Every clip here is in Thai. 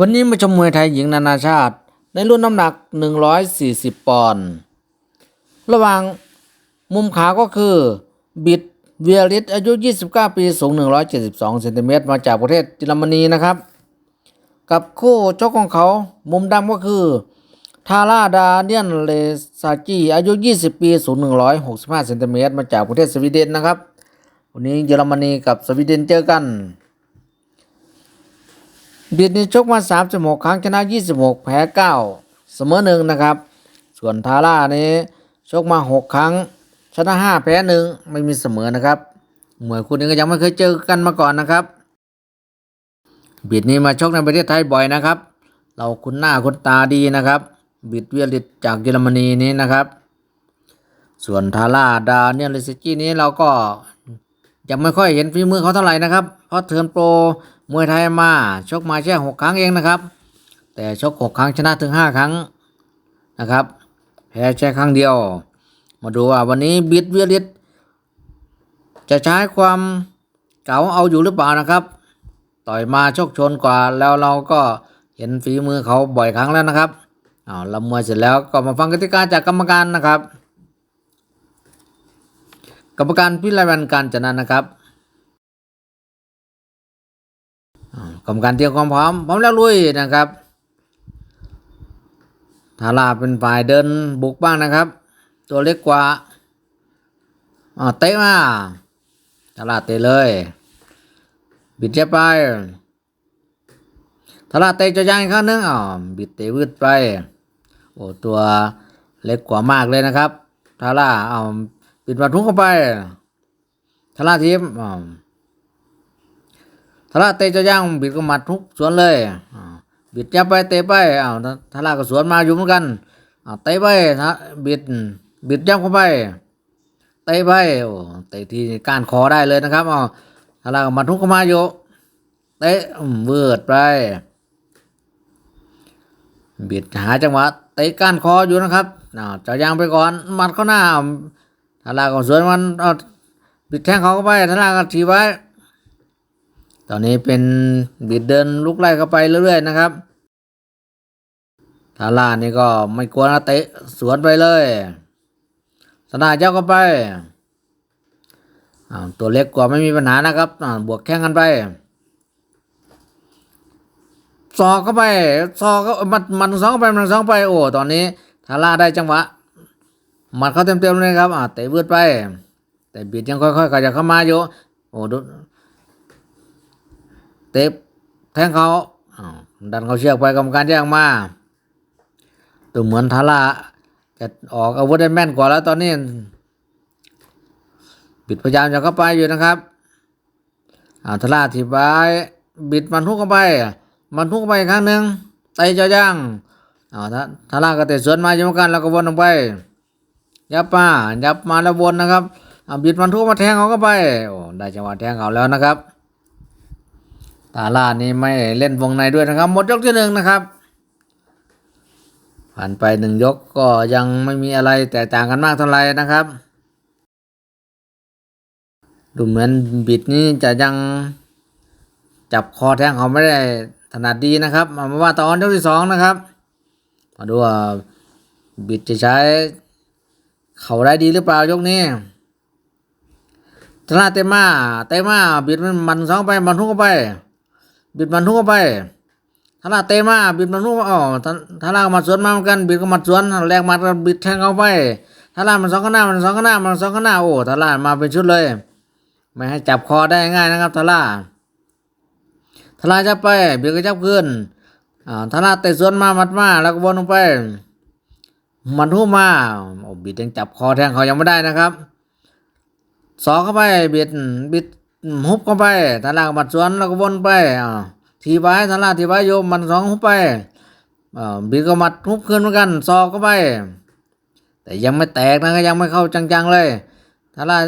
วันนี้มาชมมวยไทยหญิงนานาชาติ ในรุ่นน้ำหนัก 140 ปอนด์ระหว่างมุมขาก็คือบิดเวียริสอายุ 29 ปี สูง 172เซนติเมตรมาจากประเทศเยอรมนีนะครับ กับคู่ชกของเขา มุมดำก็คือ ทาร่าดาเนียนเลซาจีอายุ 20 ปี สูง 165เซนติเมตรมาจากประเทศสวีเดนนะครับ วันนี้เยอรมนีกับสวีเดนเจอกัน บิดนี่ชกมา36ครั้งชนะ26แพ้9เสมอหนึ่งนะครับ ส่วนทาร่านี้ชกมา6ครั้ง ชนะ5แพ้หนึ่งไม่มีเสมอนะครับมวยคู่นี้ก็ยังไม่เคยเจอกันมาก่อนนะครับ บิดนี้มาชกในประเทศไทยบ่อยนะครับ เราคุ้นหน้าคุ้นตาดีนะครับ บิดเวียริตจากเยอรมนีนี้นะครับ ส่วนทาร่าดาเนียลเลสกี้นี้เราก็ยังไม่ค่อยเห็นฝีมือเขาเท่าไหร่นะครับ เพราะเทิร์นโปร มวยไทยมาชกมาแค่หกครั้งเองนะครับ แต่ชกหกครั้งชนะถึงห้าครั้งนะครับแพ้แค่ครั้งเดียว มาดูว่าวันนี้บิดเวียริตจะใช้ความเก๋าเอาอยู่หรือเปล่านะครับ ต่อยมาชกชนกว่าแล้วเราก็เห็นฝีมือเขาบ่อยครั้งแล้วนะครับอ้าละมวยเสร็จแล้วก็มาฟังกติกาจากกรรมการนะครับ กรรมการพิไลวันการจนันนะครับ กรรมการเตรียมความพร้อมพร้อมแล้วลุยนะครับทาราเป็นฝ่ายเดินบุกบ้างนะครับ ตัวเล็กกว่าอ่าเตะมาทาราเตะเลย บิดเจ็บไปทาราเตะจะยังอีกครั้งหนึงอ่าบิดเตะวืดไปโอ้ตัวเล็กกว่ามากเลยนะครับทาราเอาปิดมาทุกเข้าไปทาราทีมอ่า ทาราเตะจะย่างบิดก็หมัดทุกสวนเลยบิดยับไปเตะไปอ้าวทาทาร่าก็สวนมาอยู่เหมือนกันเตะไปทะบิดบิดยับเข้าไปเตะไปโอ้เตะที่ก้านคอได้เลยนะครับอ้าวทาราก็หมัดทุกเข้ามาอยู่เตะเวิร์ดไปบิดหาจังหวะเตะก้านคออยู่นะครับอ้าวจะยางไปก่อนหมัดเข้าหน้าทาราก็สวนมันเอาบิดแทงเขาเข้าไปทาราก็ทีไว้ ตอนนี้เป็นบิดเดินลุกไล่เข้าไปเรื่อยๆนะครับทาร่านี่ก็ไม่กลัวนะเตะสวนไปเลย สนาเจ้าเข้าไปตัวเล็กกว่าไม่มีปัญหานะครับบวกแข่งกันไปซอกเข้าไปซอกก็มันมันสองเข้าไปมันสองไปโอ้ตอนนี้ทาร่าได้จังหวะหมัดเขาเต็มๆเลยครับอ่เตะวืดไป แต่บิดยังค่อยๆกระจะเข้ามาอยู่โอ้ด เตะแทงเขาดันเขาเชือกไปกรรมการแย่งมาตัวเหมือนทาร่าจะออกอาวุธได้แม่นกว่าแล้วตอนนี้บิดพยายามจะเข้าไปอยู่นะครับอาทาร่าถีบไปบิดมันทุกเข้าไป มันทุกไปอีกครั้งหนึ่งไตจะย่างอาถ้าถ้าลากกระเตะสวนมาอยู่เหมือนกันแล้วก็วนลงไป ยับมายับมาแล้ววนนะครับอ่าบิดมันทุกมาแทงเขาก็ไปโอ้ได้จังหวะแทงเขาแล้วนะครับ ตาล่านี่ไม่เล่นวงในด้วยนะครับ หมดยกที่หนึ่งนะครับ ผ่านไปหนึ่งยกก็ยังไม่มีอะไรแตกต่างกันมากเท่าไหร่นะครับ ดูเหมือนบิดนี้จะยังจับคอแทงเขาไม่ได้ถนัดดีนะครับมาว่าตอนยกที่สองนะครับ มาดูว่าบิดจะใช้ เขาได้ดีหรือเปล่ายกนี้ธนาเตมาเตมาบิดมันมันสองไปมันทุกไป บิดมันทุกเข้าไปธนาเตมาบิดมันทุกอ๋อธนาก็มาสวนมาเหมือนกัน บิดก็มาสวนแรงมัดก็บิดแทงเข้าไปธนามันสองข้างหน้ามันสองข้างหน้ามันสองข้างหน้าโอ้ธนามาเป็นชุดเลย ไม่ให้จับคอได้ง่ายนะครับธนาทลาจะไปบียร์ก็จับขึ้นอ่าทลาเตะสวนมามัดมาแล้วก็วนลงไปมันทุ่มมาโอ้บิดยังจับคอแทงเขายังไม่ได้นะครับสอกเข้าไปบิดบิด ฮุบเข้าไปทลาก็มัดสวนแล้วก็วนไปอ่าทีไว้ทลาทีไว้โยมมันสองฮุบไปอ่าบิดก็มัดฮุบขึ้นเหมือนกันสอกเข้าไป แต่ยังไม่แตกนะก็ยังไม่เข้าจังๆเลยทลา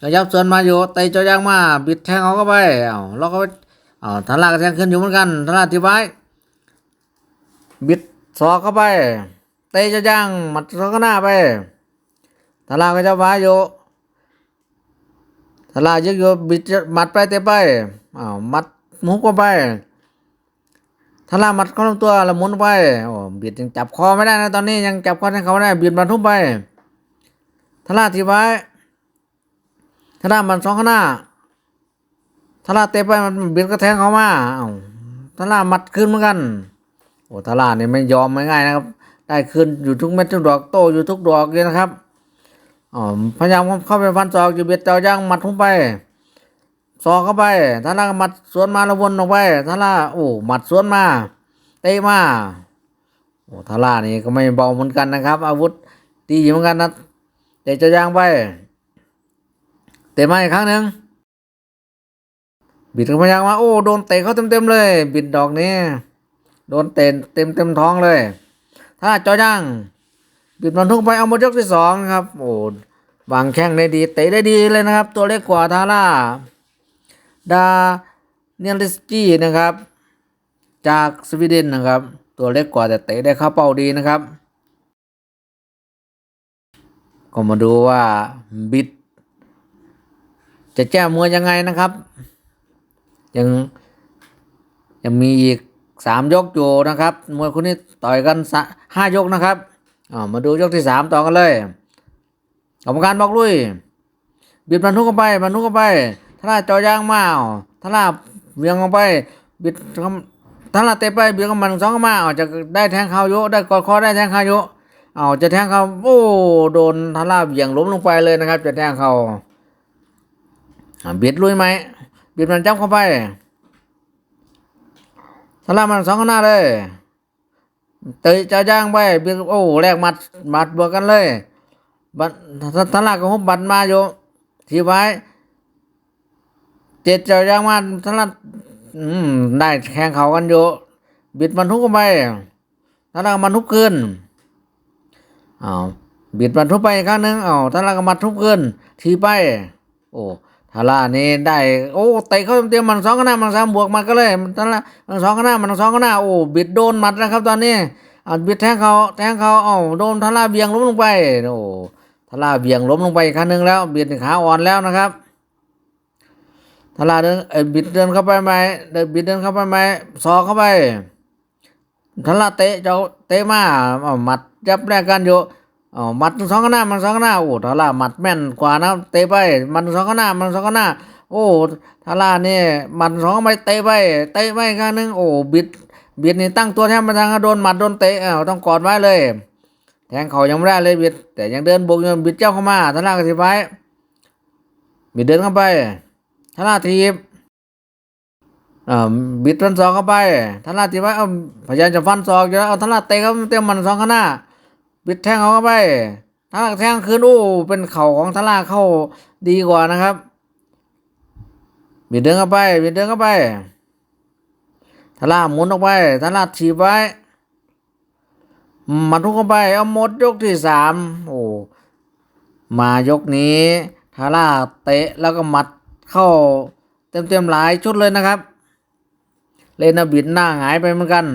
ก็ยับสวนมาอยู่เตะเจ้ายางมา บิดแทงเขาเข้าไปอ้าวแล้วก็อ๋อทาร่าก็แทงขึ้นอยู่เหมือนกันทาราที่ไว้บิดศอกเข้าไป เตะจะย่างมัดศอกหน้าไปทาราก็จะว้อยู่ ทาร่ายึกอยู่บิดมัดไปเตะไปอ้าวมัดมุกเข้าไปทาร่ามัดเข้าลำตัวล้วหมุนไปโอ้บิดยังจับคอไม่ได้นะตอนนี้ยังจับคอแทงเขาไม่ได้บิดบรรทุกไปทาร่าทีไว้ทาร่ามันสองข้างหน้าทาร่าเตะไปมันบิดก็แทงเขามาอ้าทาร่ามัดขึ้นเหมือนกันโอ้ทาร่าเนี่ยไม่ยอมไม่ง่ายนะครับ ได้คืนอยู่ทุกเม็ดทุกดอกโตอยู่ทุกดอกเลยนะครับ อ๋อพยายามเข้าไปฟันศอกอยู่เบียดเจ้าย่างหมัดลงไปศอกเข้าไปทาร่าก็หมัดสวนมาแล้ววนออกไปท่าร่าโอ้หมัดสวนมาเตะมาโอ้ท่าร่านี่ก็ไม่เบาเหมือนกันนะครับ อาวุธดีเหมือนกันนะเตะเจ้าย่างไปเตะมาอีกครั้งหนึ่งบิดก็พยายามมาโอ้โดนเตะเขาเต็มๆเลย บิดดอกนี้โดนเตะเต็มเต็มท้องเลย ถ้าเจอย่าง บิดมันทุกไปเอาหมดยกที่สองนะครับ โอ้วางแข้งได้ดีเตะได้ดีเลยนะครับ ตัวเล็กกว่าทาร่าดาเนียลิสกี้นะครับ จากสวีเดนนะครับ ตัวเล็กกว่าแต่เตะได้เข้าเป้าดีนะครับก็มาดูว่าบิด จะแจ้มวยยังไงนะครับ ยังยังมีอีกสามยกอยู่นะครับมวยคนนี้ต่อยกันสะห้ายกนะครับ อ่ามาดูยกที่สามต่อกันเลยกรรมการบอกลุยบิดบรรทุกเข้าไปบรรทุกเข้าไปถ้าลาจอยางมาเอาถ้าลาเวียงเข้าไปบิดถ้าลาเตะไปบิดกับมันสองมาอาจะได้แทงเข่าโยได้กอดคอได้แทงเข่าโยเอาจะแทงเข่าโอ้โดนทาร่าเบียงล้มลงไปเลยนะครับ จะแทงเข่าอ่าบิดลุยไหมบิดมันจับเข้าไปทาร่ามันสองข้างหน้าเลย เตยจะย่างไปเบียโอ้แลกมัดมัดบวกกันเลย บัตทาร่าก็ฮุบบัตรมาอยู่ทีไว้เจ็ดจะย่างมาทาร่าอืมได้แข่งเขากันอยู่บิดมันทุกเข้าไปทาร่ามันทุกคืนอ้าวบิดมันทุกไปอีกครั้งหนึงอ้าวทาร่าก็มัดทุกคืนทีไป โอ้ ทาร่านี่ได้ โอ้เตะเข้าเต็มมันสองข้างหน้ามันสามบวกมันก็เลยมันทาร่ามันสองข้างหน้ามันสองข้างหน้าโอ้บิดโดนหมัดนะครับ ตอนนี้อ่าบิดแทงเขาแทงเขาเอ้าโดนทาร่าเบียงล้มลงไปโอ้ทาร่าเบียงล้มลงไปอีกครั้งหนึ่งแล้วบิดขาอ่อนแล้วนะครับทาร่าเดินเอ้บิดเดินเข้าไปไหมเดินบิดเดินเข้าไปไหมซอกเข้าไปทาร่าเตะเจ้าเตะมาเอาหมัดยับแรกกันอยู่ อ๋อหมัดสองข้างหน้ามันสองข้างหน้าโอ้ทาร่าหมัดแม่นกว่านะเตะไปมันสองข้างหน้ามันสองข้างหน้า โอ้ทาร่านี่หมัดสองไปเตะไปเตะไปข้างหนึงโอ้บิดบิดนี่ตั้งตัวแทบไมาทางโดนหมัดโดนเตะอ้าวต้องกอดไว้เลย แทงเขายังไม่ได้เลยบิด แต่ยังเดินบุกยังบิดเจ้าเข้ามาทาร่าก็สิไว้บิดเดินเข้าไปทาร่าทีบบิดฟันศอกเข้าไปทาร่าทีไว้เอาพยายามจะฟันศอกอยู่แล้วเอาทาร่าเตะเขาเต็มมันสองข้างหน้า บิดแทงเขาเข้าไปทาร่าแทงคืนโอ้เป็นเข่าของทาร่าเข้าดีกว่านะครับบิดเดินเข้าไปบิดเดินเข้าไปทาร่าหมุนออกไปทาร่าถีบไว้มันทุกเข้าไปเอาหมดยกที่สามโอ้มายกนี้ทาร่าเตะแล้วก็หมัดเข้าเต็มๆหลายชุดเลยนะครับ เลนบิดหน้าหายไปเหมือนกัน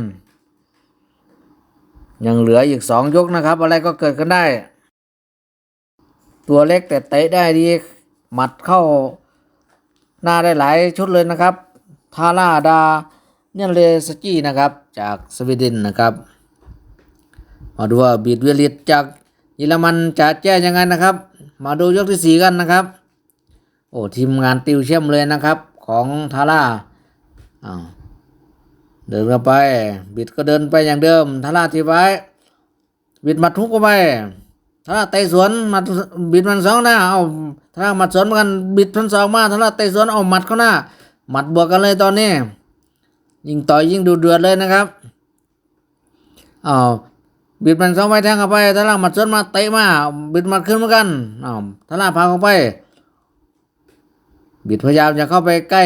ยังเหลืออีกสองยกนะครับ อะไรก็เกิดขึ้นได้ ตัวเล็กแต่เตะได้ดีหมัดเข้าหน้าได้หลายชุดเลยนะครับทาร่าดาเนียเลสกี้นะครับ จากสวีเดนนะครับ มาดูว่าบีดเวลิตจากเยอรมันจะแจ้ยังไงนะครับ มาดูยกที่สี่กันนะครับ โอ้ทีมงานติวเข้มเลยนะครับ ของทาร่าอ้าว เดินเข้าไป บิดก็เดินไปอย่างเดิมทาราทีไว้ บิดหมัดทุกเข้าไปทาร่าเตะสวนหมัดบิดมันสองหน้าเอาทาร่าหมัดสวนกันบิดพันสองมาทาร่าเตะสวนเอาหมัดเข้าหน้าหมัดบวกกันเลยตอนนี้ ยิ่งต่อยยิ่งดูเดือดเลยนะครับอ้าวบิดมันสองไปแทงเข้าไปทาร่าหมัดสวนมาเตะมาบิดหมัดขึ้นเหมือนกันอ้าวทาร่าพาเข้าไป บิดพยายามจะเข้าไปใกล้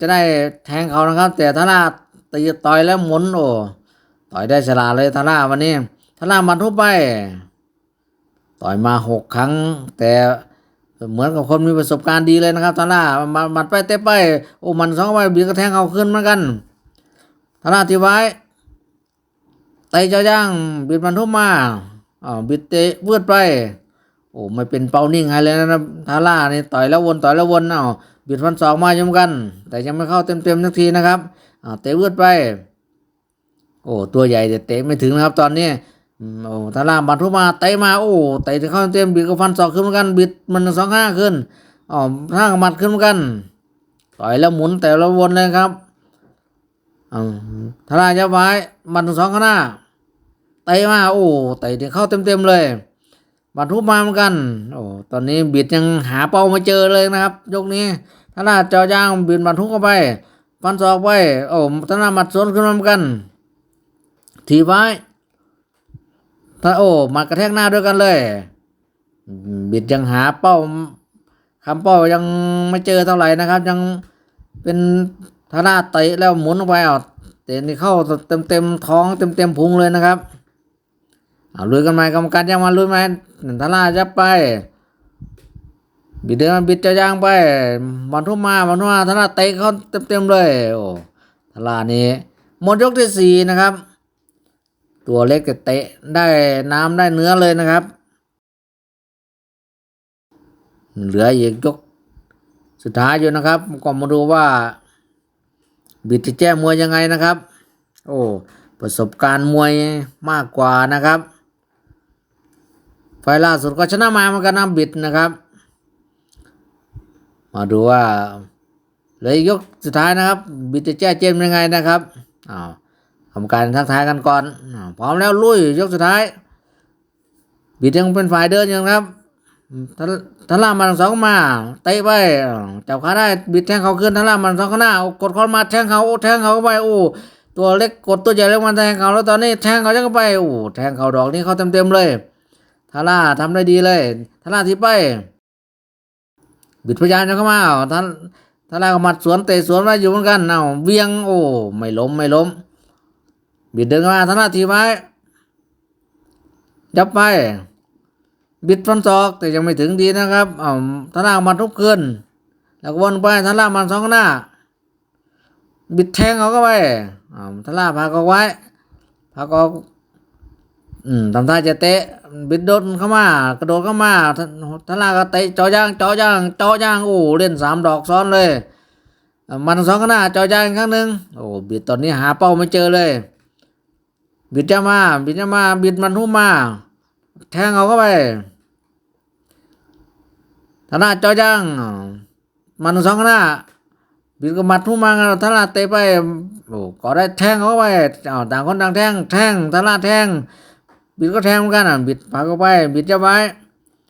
จะได้แทงเขานะครับ แต่ทาร่า ตีต่อยแล้วหมุนโอ้ต่อยได้ฉลาดเลยทาร่าวันนี้ทาร่ามันทุบไป ต่อยมาหกครั้ง แต่เหมือนกับคนมีประสบการณ์ดีเลยนะครับทาร่ามามันไปเตะไปโอ้มันสองไปบิดกระแทงเขาขึ้นเหมือนกันทาร่าทีไว้ไตเจ้าย่างบิดมันทุบมาอ่าบิดเตะเวืดไปโอ้ไม่เป็นเป้านิ่งให้เลยนะทาร่านี่ต่อยแล้ววนต่อยแล้ววนเอ้า บิดฟันสองมาเหมือนกัน แต่ยังไม่เข้าเต็มๆสักทีนะครับเตะเวืดไป โอ้ตัวใหญ่แต่เตะไม่ถึงนะครับ ตอนนี้โอ้ทาร่าบรรทุมาเตะมาโอ้เตะเข้าเต็มบิดก็ฟันศอกขึ้นเหมือนกัน บิดมันสองห้าขึ้นอ๋อห้างหมัดขึ้นเหมือนกันต่อยแล้วหมุนแต่ละวนเลยครับอาทาร่าจะไว้มันสองข้างหน้าเตะมาโอ้เตะเข้าเต็มๆเลยบรรทุกมาเหมือนกัน โอ้ ตอนนี้บิดยังหาเป้าไม่เจอเลยนะครับ ยกนี้ ทาร่าเจอยางบิดบรรทุกเข้าไปฟันศอกไปโอ้ทาร่ามัดสวนขึ้นมาเหมือนกันทีไว้ถ้าโอ้มากระแทกหน้าด้วยกันเลย บิดยังหาเป้าคำเป้ายังไม่เจอเท่าไหร่นะครับ ยังเป็นทาราเตะแล้วหมุนออกไปเอาเตะนี่เข้าเต็มเต็มท้องเต็มเต็มพุงเลยนะครับเอาลุยกันไหมกรรมการยังมาลุยไหมทาราจะไป บิดเดินมาบิดจะย่างไปบอลทุ่มมาบอลทุ่มมาทาราเตะเขาเต็มเต็มๆเลยโอ้ทารานี่หมดยกที่สี่นะครับ ตัวเล็กแต่เตะได้น้ำได้เนื้อเลยนะครับ เหลืออีกยกสุดท้ายอยู่นะครับก็มาดูว่า บิดจะแจ้มวยยังไงนะครับ โอ้ประสบการณ์มวยมากกว่านะครับ ไฟล์ล่าสุดก็ชนะมาเหมือนกันนะบิดนะครับ มาดูว่าเหลืออีกยกสุดท้ายนะครับ บิดจะแจ้เจมยังไงนะครับอ้าวทำการทักทายกันก่อนอพร้อมแล้วลุยยกสุดท้าย บิดยังเป็นฝ่ายเดินอยู่นะครับทะทะล่ามันสองมาเตะไปอ้าวจับขาได้บิดแทงเขาขึ้นทะล่ามันสองข้างหน้ากดคอมาแทงเขาแทงเขาไปโอ้ตัวเล็กกดตัวใหญ่แล้วมันแทงเขาแล้วตอนนี้แทงเขาจะเข้าไปโอ้แทงเขาดอกนี้เขาเต็มเต็มเลยท่าร่าทำได้ดีเลยท่าร่าที่ไป บิดพยายามจะเข้ามาเอาท่านทาร่าก็หมัดสวนเตะสวนไว้อยู่เหมือนกันเอาเวียงโอ้ไม่ล้มไม่ล้ม บิดเดินมาท่างหน้าทีไว้ยับไป บิดฟันศอกแต่ยังไม่ถึงดีนะครับเอาท่างหน้ามันทุกคืนแล้วก็วนไปท่างหน้ามันสองข้างหน้า บิดแทงเขาเข้าไปเอาท่างหน้าพาเขาไว้พาเขา อืมทำท่าจะเตะ บิดโดนเข้ามา กระโดดเข้ามาทางทาน้าก็เตะจ่อย่างจ่อย่างจ่อย่างโอ้เล่นสามดอกซ้อนเลย มันสองข้างหน้าจ่อย่างอีกครั้งหนึ่งโอ้บิดตอนนี้หาเป้าไม่เจอเลย บิดจะมา บิดจะมา บิดมันทุ่มมา แทงเอาเข้าไปธนาจอจังมันสองคณะบิดก็มัดทุ่มมาธนาเตะไปโอ้ก็ได้แทงเข้าไปอ้าวต่างคนต่างแทงแทงธนาแทง บิดก็แทงเหมือนกันอะบิดพาเข้าไป บิดจะไว้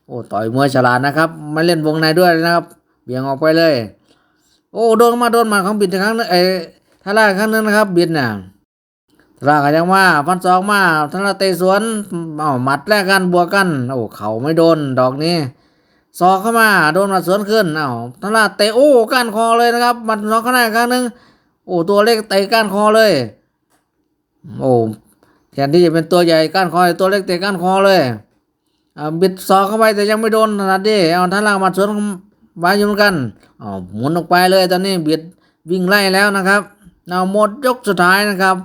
โอ้ต่อยมวยฉลาดนะครับม่เล่นวงในด้วยนะครับ เบี่ยงออกไปเลย โอ้โดนมาโดนมาของบิดอีกครั้งนึงไอ้ทาร่าอีกครั้งนึงนะครับ บิดน่ะทรากันยังว่าฟันสองมาทาราเตะสวนเอาหมัดแลกกันบวกกัน โอ้เขาไม่โดนดอกนี้ซอกเข้ามาโดนมัดสวนขึ้นเอาทาราเตะโอ้ก้านคอเลยนะครับหมัดสองข้างหน้าครั้งหนึงโอ้ตัวเล็กเตะก้านคอเลย โอ้ แทนที่จะเป็นตัวใหญ่ก้านคอตัวเล็กเตะก้านคอเลยบิดซอกเข้าไปแต่ยังไม่โดนนาดีเอาทาราหมัดสวนไว้อยู่เหมือนกันอ๋อหมุนออกไปเลยตอนนี้บิดวิ่งไล่แล้วนะครับเอาหมดยกสุดท้ายนะครับ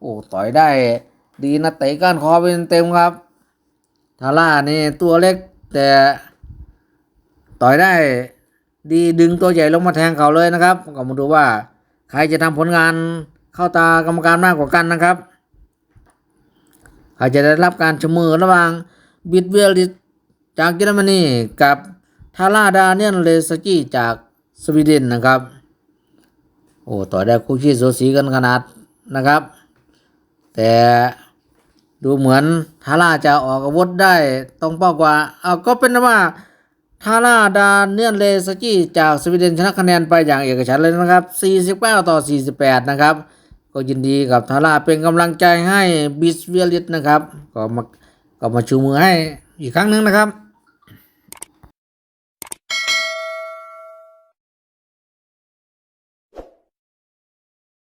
โอ้ต่อยได้ดีนะเตะก้านคอไปเต็มครับทาร่านี่ตัวเล็กแต่ต่อยได้ดีดึงตัวใหญ่ลงมาแทงเขาเลยนะครับ ก็มาดูว่า ใครจะทำผลงานเข้าตากรรมการมากกว่ากันนะครับ ใครจะได้รับการชมมือระหว่างบิดเวลจากเยอรมนีกับทาร่าดาเนียนเลสกี้จากสวีเดนนะครับ โอ้ต่อได้คู่ขี้สูสีกันขนาดนะครับ แต่ดูเหมือนทาร่าจะออกอาวุธได้ตรงเป้ากว่า เอาก็เป็นว่าทาร่าดาเนียนเลสกี้จากสวีเดนชนะคะแนนไปอย่างเอกฉันเลยนะครับ 49 ต่อ 48 นะครับ ก็ยินดีกับทาราเป็นกำลังใจให้บิสเวียลิตนะครับ ก็มาก็มาชูมือให้อีกครั้งหนึ่งนะครับ